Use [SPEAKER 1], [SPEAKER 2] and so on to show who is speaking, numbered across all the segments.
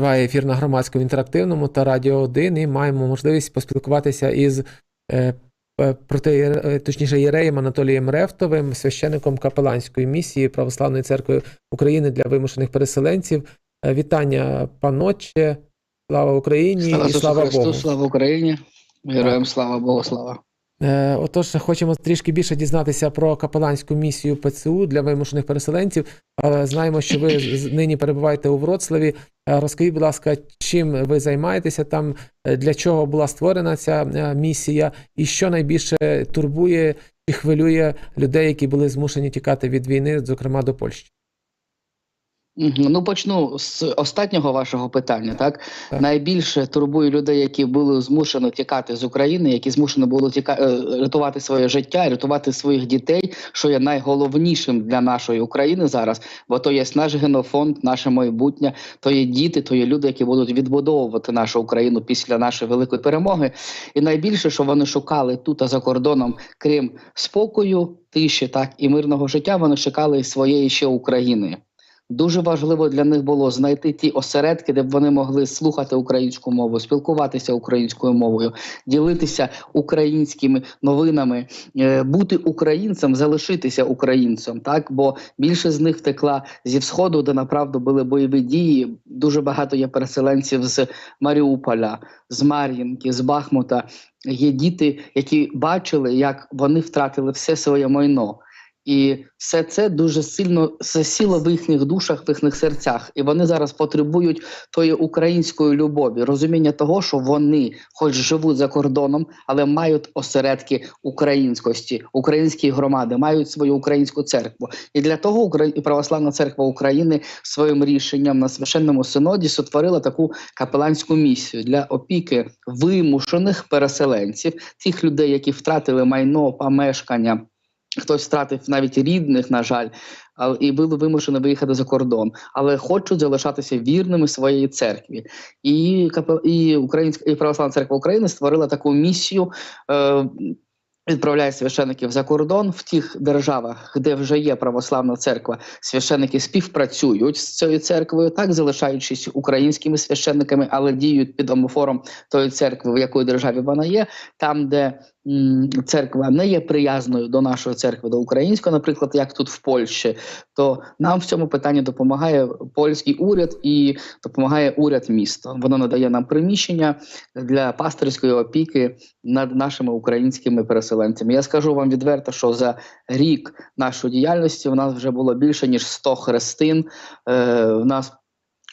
[SPEAKER 1] триває ефір на громадському інтерактивному та Радіо 1, і маємо можливість поспілкуватися із е, е, проти, е, точніше, єреєм Анатолієм Рефтовим, священником капеланської місії Православної церкви України для вимушених переселенців. Вітання, паноче, слава Україні
[SPEAKER 2] Слава
[SPEAKER 1] і слава
[SPEAKER 2] Христу,
[SPEAKER 1] Богу.
[SPEAKER 2] слава Україні, героям слава Богу, слава.
[SPEAKER 1] Е, Отож, хочемо трішки більше дізнатися про капеланську місію ПЦУ для вимушених переселенців. Але знаємо, що ви нині перебуваєте у Вроцлаві. Е, Розкажіть, будь ласка, чим ви займаєтеся там, е, для чого була створена ця місія, і що найбільше турбує і хвилює людей, які були змушені тікати від війни, зокрема до Польщі?
[SPEAKER 2] Ну, почну з останнього вашого питання. Так?
[SPEAKER 1] Так.
[SPEAKER 2] найбільше турбує людей, які були змушені тікати з України, які змушені були тіка... е, рятувати своє життя, рятувати своїх дітей, що є найголовнішим для нашої України зараз, бо то є наш генофонд, наше майбутнє, то є діти, то є люди, які будуть відбудовувати нашу Україну після нашої великої перемоги. І найбільше, що вони шукали тут а за кордоном, крім спокою, тиші, так і мирного життя, вони шукали своєї ще України. Дуже важливо для них було знайти ті осередки, де б вони могли слухати українську мову, спілкуватися українською мовою, ділитися українськими новинами, е, бути українцем, залишитися українцем. Так, бо більше з них втекла зі сходу, де направду були бойові дії. Дуже багато є переселенців з Маріуполя, з Мар'їнки, з Бахмута. Є діти, які бачили, як вони втратили все своє майно. І все це дуже сильно засіло в їхніх душах, в їхніх серцях, і вони зараз потребують тої української любові, розуміння того, що вони, хоч живуть за кордоном, але мають осередки українськості, українські громади, мають свою українську церкву. І для того Украї- Православна церква України своїм рішенням на священному синоді сотворила таку капеланську місію для опіки вимушених переселенців, тих людей, які втратили майно, помешкання. Хтось втратив навіть рідних, на жаль, і були вимушені виїхати за кордон, але хочуть залишатися вірними своєї церкві. І і Українська і Православна церква України створила таку місію. Е, Відправляє священиків за кордон в тих державах, де вже є православна церква. Священики співпрацюють з цією церквою, так залишаючись українськими священниками, але діють під омофором тої церкви, в якої державі вона є, там, де церква не є приязною до нашої церкви, до української, наприклад, як тут в Польщі, то нам в цьому питанні допомагає польський уряд і допомагає уряд міста. Воно надає нам приміщення для пастирської опіки над нашими українськими переселенцями. Я скажу вам відверто, що за рік нашої діяльності у нас вже було більше ніж 100 хрестин. Е, в нас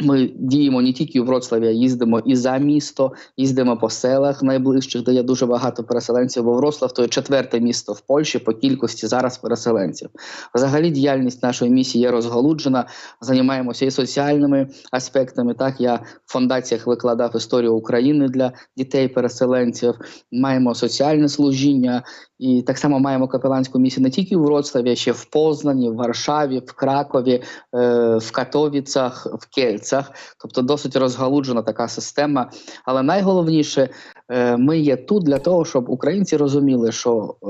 [SPEAKER 2] ми діємо не тільки у Вроцлаві, а їздимо і за місто, їздимо по селах найближчих, де є дуже багато переселенців. Бо Вроцлав то є четверте місто в Польщі по кількості зараз переселенців. Взагалі, діяльність нашої місії є розгалуджена. Займаємося і соціальними аспектами. Так я в фондаціях викладав історію України для дітей-переселенців. Маємо соціальне служіння, і так само маємо капеланську місію не тільки в Вроцлаві, а ще в Познані, в Варшаві, в Кракові, е, в Катовіцах, в Кельцях. Тобто досить розгалуджена така система. Але найголовніше, е, ми є тут для того, щоб українці розуміли, що е,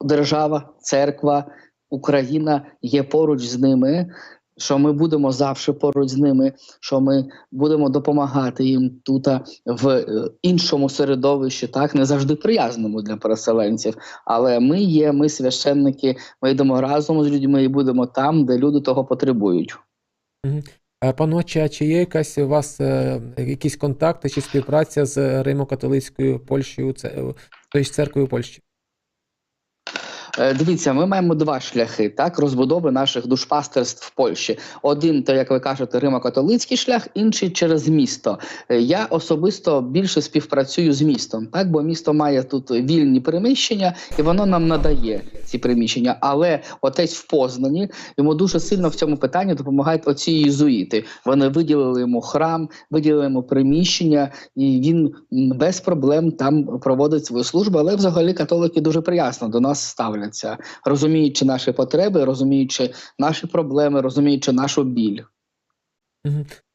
[SPEAKER 2] держава, церква, Україна є поруч з ними. Що ми будемо завжди поруч з ними, що ми будемо допомагати їм тут в е, іншому середовищі, так не завжди приязному для переселенців. Але ми є, ми священники, ми йдемо разом з людьми і будемо там, де люди того потребують.
[SPEAKER 1] Паноче, а чи є якась у вас е, якісь контакти чи співпраця з Римо-католицькою Польщею, е, тобто церквою Польщі?
[SPEAKER 2] Е, Дивіться, ми маємо два шляхи так розбудови наших душпастерств в Польщі. Один, то як ви кажете, римо-католицький шлях, інший через місто. Е, Я особисто більше співпрацюю з містом, так бо місто має тут вільні приміщення, і воно нам надає ці приміщення. Але отець в Познані йому дуже сильно в цьому питанні допомагають оці єзуїти. Вони виділили йому храм, виділили йому приміщення, і він без проблем там проводить свою службу. Але взагалі католики дуже приязно до нас ставляться, розуміючи наші потреби, розуміючи наші проблеми, розуміючи нашу біль.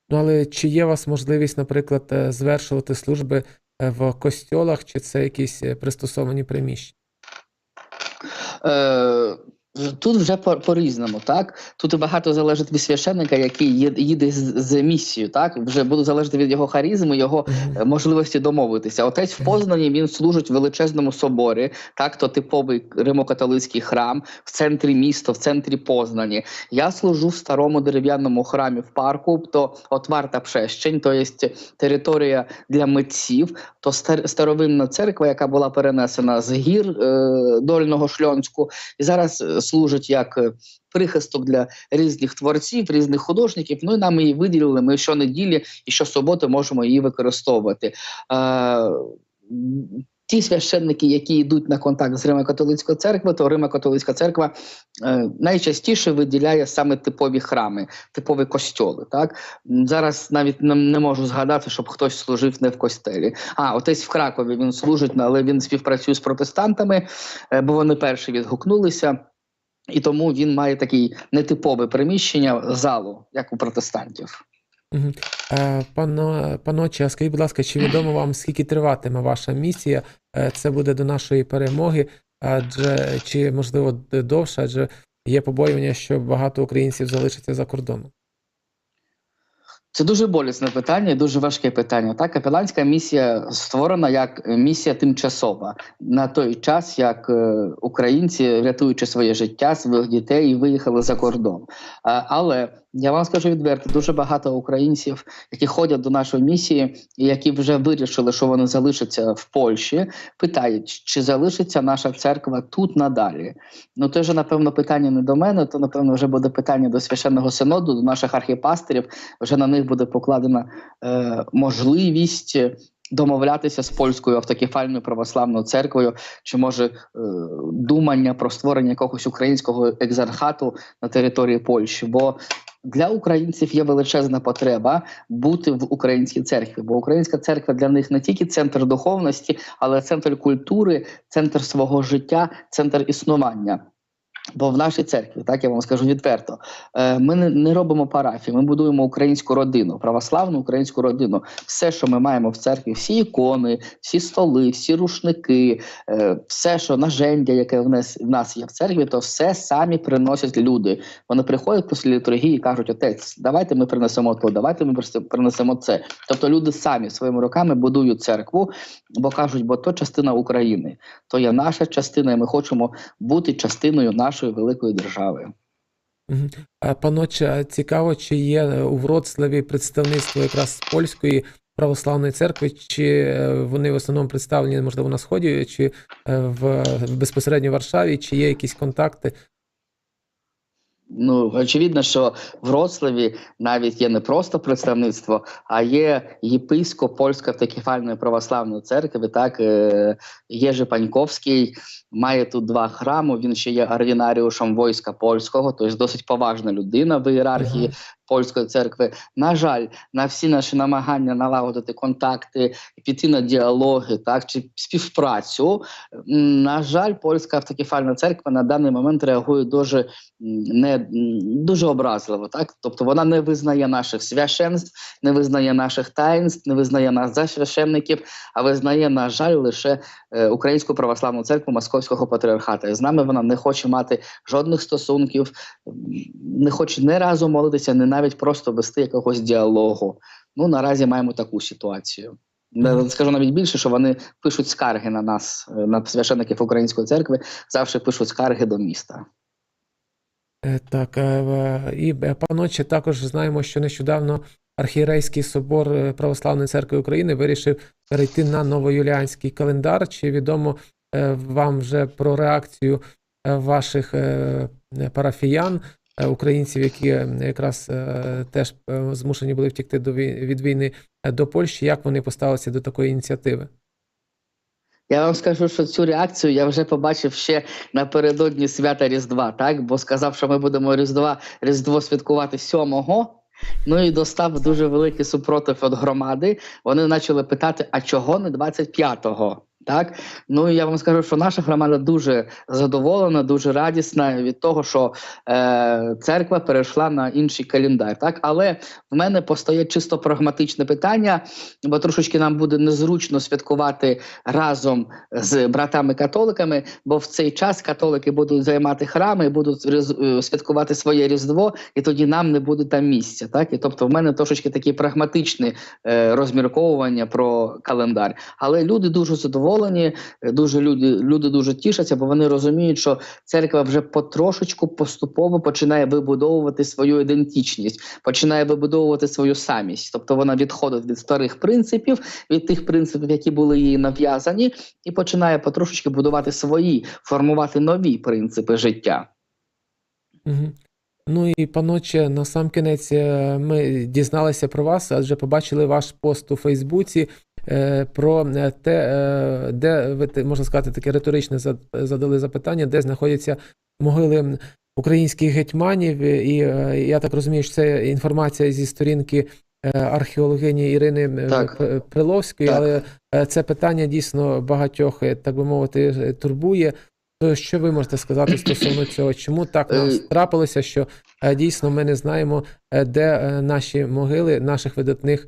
[SPEAKER 1] Ну, але чи є у вас можливість, наприклад, е, звершувати служби е, в костьолах, чи це якісь е, пристосовані приміщення?
[SPEAKER 2] Е, Тут вже по- по-різному, так? Тут багато залежить від священника, який їде з, з місією, так? Вже буде залежати від його харізми, його е, можливості домовитися. Отець в Познані він служить в величезному соборі, так то типовий римокатолицький храм в центрі міста, в центрі Познані. Я служу в старому дерев'яному храмі в парку, то отварта Пшещень, то є територія для митців, то стар- старовинна церква, яка була перенесена з гір е, Дольного Шльонську, і зараз е, служить як. е, Прихисток для різних творців, різних художників. Ну і нам її виділили. Ми щонеділі і щосуботи можемо її використовувати. Ті священники, які йдуть на контакт з Римо-католицькою церквою, то Римо-католицька церква е, найчастіше виділяє саме типові храми, типові костьоли. Так зараз навіть не, не можу згадати, щоб хтось служив не в костелі. А отець в Кракові він служить, але він співпрацює з протестантами, е, бо вони перші відгукнулися. І тому він має таке нетипове приміщення залу, як у протестантів.
[SPEAKER 1] Е, Пано, паночі, а скажіть, будь ласка, чи відомо вам, скільки триватиме ваша місія? Е, Це буде до нашої перемоги, адже чи можливо довше, адже є побоювання, що багато українців залишиться за кордоном.
[SPEAKER 2] Це дуже болісне питання, дуже важке питання. Так, капеланська місія створена як місія тимчасова на той час, як е, українці, рятуючи своє життя, своїх дітей, виїхали за кордон. Але я вам скажу відверто, дуже багато українців, які ходять до нашої місії, і які вже вирішили, що вони залишаться в Польщі, питають, чи залишиться наша церква тут надалі. Ну, це вже напевно питання не до мене, то напевно вже буде питання до священного синоду, до наших архіпастерів. Вже на них буде покладена е, можливість. Домовлятися з польською автокефальною православною церквою, чи може е, думання про створення якогось українського екзархату на території Польщі, бо для українців є величезна потреба бути в українській церкві, бо українська церква для них не тільки центр духовності, але центр культури, центр свого життя, центр існування. Бо в нашій церкві, так я вам скажу відверто, е, ми не, робимо парафії, ми будуємо українську родину, православну українську родину. Все, що ми маємо в церкві, всі ікони, всі столи, всі рушники, е, все, що нажендя, яке в нас, в нас є в церкві, то все самі приносять люди. Вони приходять після літургії і кажуть: Отець, давайте ми принесемо то, давайте ми принесемо це. Тобто люди самі своїми руками будують церкву, бо кажуть, бо то частина України, то є наша частина, і ми хочемо бути частиною нашої великої держави.
[SPEAKER 1] Паноче, цікаво, чи є е, у Вроцлаві представництво якраз польської православної церкви, чи е, вони в основному представлені, можливо, на Сході, чи е, в безпосередньо в Варшаві, чи є якісь контакти?
[SPEAKER 2] Ну, очевидно, що в Рославі навіть є не просто представництво, а є єпископ Польської автокефальної православної церкви. Так є Єжи Паньковський має тут два храми. Він ще є ординаріушем війська польського, тобто досить поважна людина в ієрархії. Польської церкви. На жаль, на всі наші намагання налагодити контакти, піти на діалоги, так чи співпрацю. На жаль, польська автокефальна церква на даний момент реагує дуже не дуже образливо. Так, тобто вона не визнає наших священств, не визнає наших таїнств, не визнає нас за священників, а визнає, на жаль, лише е, Українську православну церкву Московського патріархату. І з нами вона не хоче мати жодних стосунків, не хоче ні разу молитися, не навіть просто вести якогось діалогу. Ну наразі маємо таку ситуацію. Скажу навіть більше, що вони пишуть скарги на нас, е, на священиків Української церкви, завжди пишуть скарги до міста.
[SPEAKER 1] Е, Так, е, і паноче, також знаємо, що нещодавно Архієрейський собор Православної церкви України вирішив перейти на новоюліанський календар. Чи відомо вам вже про реакцію ваших парафіян, українців, які е, якраз е, теж е, змушені були втікти до від війни е, до Польщі? Як вони поставилися до такої ініціативи?
[SPEAKER 2] Я вам скажу, що цю реакцію я вже побачив ще напередодні свята Різдва, так? Бо сказав, що ми будемо Різдва, Різдво святкувати 7-го. Ну і достав дуже великий супротив від громади. Вони почали питати: а чого не 25-го? Так, ну я вам скажу, що наша громада дуже задоволена, дуже радісна від того, що е, церква перейшла на інший календар. Так, але в мене постає чисто прагматичне питання, бо трошечки нам буде незручно святкувати разом з братами-католиками, бо в цей час католики будуть займати храми, будуть е, святкувати своє різдво, і тоді нам не буде там місця. Так, і тобто, в мене трошечки такі прагматичні е, розмірковування про календар. Але люди дуже задоволені, е, дуже люди, люди дуже тішаться, бо вони розуміють, що церква вже потрошечку поступово починає вибудовувати свою ідентичність, починає вибудовувати свою самість. Тобто вона відходить від старих принципів, від тих принципів, які були їй нав'язані, і починає потрошечки будувати свої, формувати нові принципи життя.
[SPEAKER 1] Ну і паноче, на сам кінець е, ми дізналися про вас, адже побачили ваш пост у Фейсбуці про е, те, е, де ви можна сказати, таке риторичне задали запитання, де знаходяться могили українських гетьманів. І е, я так розумію, що це інформація зі сторінки е, археологині Ірини е,
[SPEAKER 2] Так.
[SPEAKER 1] Приловської,
[SPEAKER 2] Так.
[SPEAKER 1] але е, це питання дійсно багатьох, е, так би мовити, е, турбує. То що ви можете сказати стосовно цього? Чому так
[SPEAKER 2] Е,
[SPEAKER 1] трапилося, що е, дійсно ми не знаємо, е, де е, наші могили наших видатних е,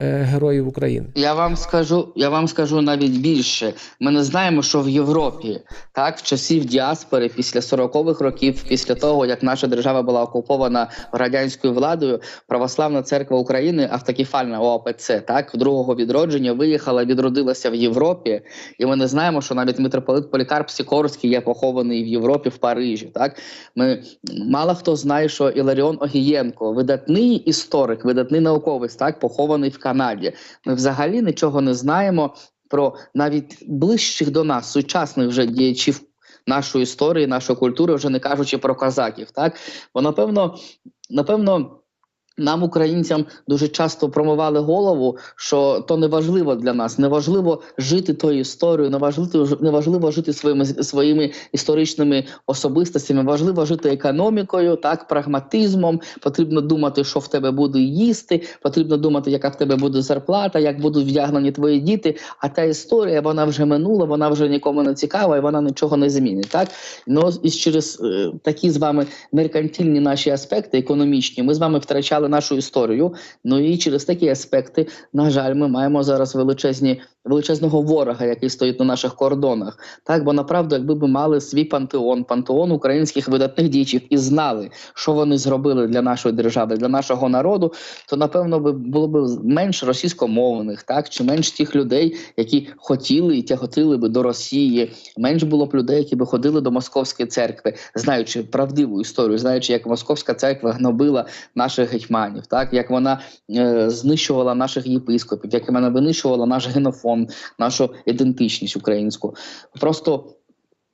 [SPEAKER 1] героїв України?
[SPEAKER 2] Я вам скажу, я вам скажу навіть більше. Ми не знаємо, що в Європі, так, в часів діаспори, після 40-х років, після того як наша держава була окупована радянською владою, православна церква України, автокефальна ОАПЦ, так, другого відродження виїхала, відродилася в Європі, і ми не знаємо, що навіть митрополит Полікарп Сікорський є похований в Європі, в Парижі. Так, ми мало хто знає, що Іларіон Огієнко, видатний історик, видатний науковець, так, похований в Канаді. Ми взагалі нічого не знаємо про навіть ближчих до нас сучасних вже діячів нашої історії, нашої культури, вже не кажучи про козаків. Так, бо напевно, напевно. Нам, українцям, дуже часто промивали голову, що то не важливо для нас, не важливо жити тою історією, не важливо жити своїми своїми історичними особистостями, важливо жити економікою, так прагматизмом. Потрібно думати, що в тебе буде їсти, потрібно думати, яка в тебе буде зарплата, як будуть вдягнені твої діти. А та історія вона вже минула, вона вже нікому не цікава, і вона нічого не змінить. Так ну і через е, такі з вами меркантильні наші аспекти, економічні, ми з вами втрачали нашу історію. Ну і через такі аспекти, на жаль, ми маємо зараз величезні величезного ворога, який стоїть на наших кордонах. Так, бо направду, якби ми мали свій пантеон, пантеон українських видатних діячів і знали, що вони зробили для нашої держави, для нашого народу, то напевно би було б менш російськомовних, так чи менш тих людей, які хотіли і тяготили би до Росії, менш було б людей, які би ходили до московської церкви, знаючи правдиву історію, знаючи, як московська церква гнобила наших гетьманів, так як вона е, знищувала наших єпископів, як вона винищувала наш генофон, нашу ідентичність українську. Просто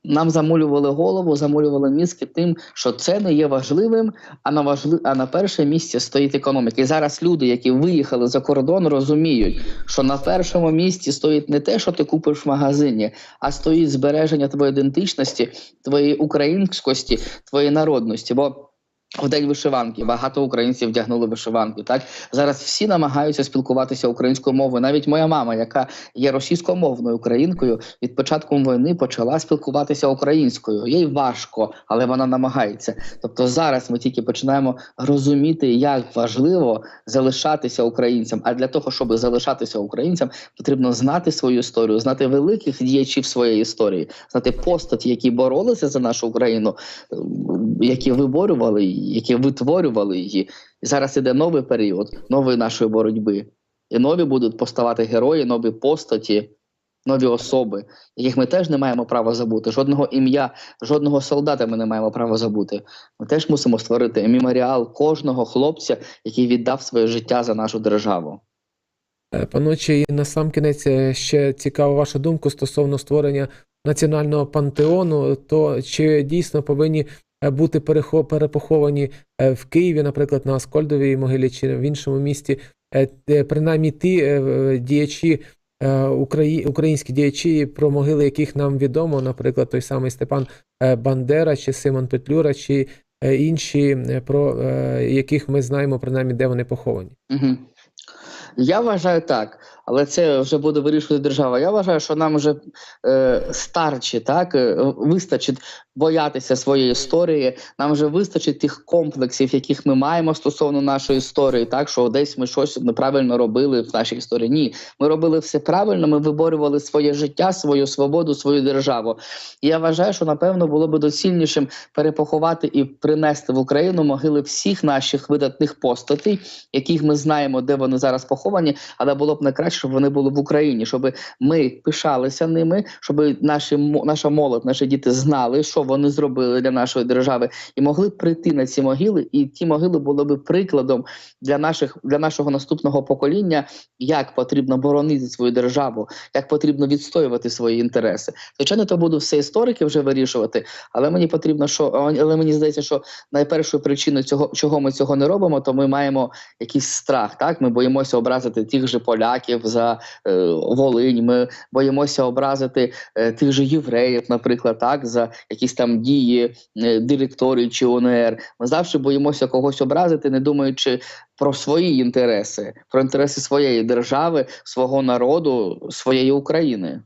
[SPEAKER 2] нам замулювали голову, замулювали мізки тим, що це не є важливим, а на важли... а на перше місці стоїть економіка. І зараз люди, які виїхали за кордон, розуміють, що на першому місці стоїть не те, що ти купиш в магазині, а стоїть збереження твоєї ідентичності, твоєї українськості, твоєї народності. Бо в день вишиванки багато українців вдягнули вишиванки. Так зараз всі намагаються спілкуватися українською мовою. Навіть моя мама, яка є російськомовною українкою, від початку війни почала спілкуватися українською. Їй важко, але вона намагається. Тобто зараз ми тільки починаємо розуміти, як важливо залишатися українцям. А для того, щоб залишатися українцям, потрібно знати свою історію, знати великих діячів своєї історії, знати постаті, які боролися за нашу Україну, е, які виборювали її, які витворювали її. І зараз іде новий період нової нашої боротьби. І нові будуть поставати герої, нові постаті, нові особи, яких ми теж не маємо права забути. Жодного ім'я, жодного солдата ми не маємо права забути. Ми теж мусимо створити меморіал кожного хлопця, який віддав своє життя за нашу державу.
[SPEAKER 1] Е, Паночі, і на сам кінець е, ще цікава ваша думка стосовно створення національного пантеону. То чи дійсно повинні бути перепоховані е, в Києві, наприклад, на Аскольдовій могилі чи в іншому місті, е, е, принаймні ті е, е, діячі, е, українські діячі, про могили яких нам відомо, наприклад, той самий Степан е, Бандера чи Симон Петлюра, чи е, інші, е, про е, яких ми знаємо, принаймні, де вони поховані.
[SPEAKER 2] Я вважаю так. Але це вже буде вирішувати держава. Я вважаю, що нам вже е, старче, так е, вистачить боятися своєї історії. Нам вже вистачить тих комплексів, яких ми маємо стосовно нашої історії, так що десь ми щось неправильно робили в нашій історії. Ні, ми робили все правильно. Ми виборювали своє життя, свою свободу, свою державу. Я вважаю, що напевно було би доцільнішим перепоховати і принести в Україну могили всіх наших видатних постатей, яких ми знаємо, де вони зараз поховані. Але було б найкраще, щоб вони були в Україні, щоб ми пишалися ними, щоб наші наша молодь, наші діти знали, що вони зробили для нашої держави, і могли прийти на ці могили, і ті могили були б прикладом для наших для нашого наступного покоління, як потрібно боронити свою державу, як потрібно відстоювати свої інтереси. Звичайно, то будуть все історики вже вирішувати, але мені потрібно, що але мені здається, що найпершою причиною цього, чого ми цього не робимо, то ми маємо якийсь страх. Так, ми боїмося образити тих же поляків за е, Волинь. Ми боїмося образити е, тих же євреїв, наприклад, так за якісь там дії е, директорії чи УНР. Ми завжди боїмося когось образити, не думаючи про свої інтереси, про інтереси своєї держави, свого народу, своєї України.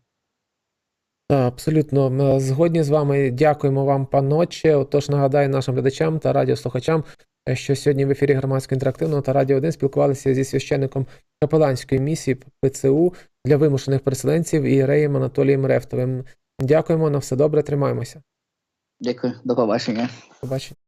[SPEAKER 1] Абсолютно згодні з вами. Дякуємо вам, паноче. Отож, нагадаю нашим глядачам та радіослухачам, що сьогодні в ефірі громадського інтерактивного та Радіо 1 спілкувалися зі священником капеланської місії ПЦУ для вимушених переселенців Іреєм Анатолієм Рефтовим. Дякуємо на все добре, тримаємося.
[SPEAKER 2] Дякую, до побачення.
[SPEAKER 1] Побачення.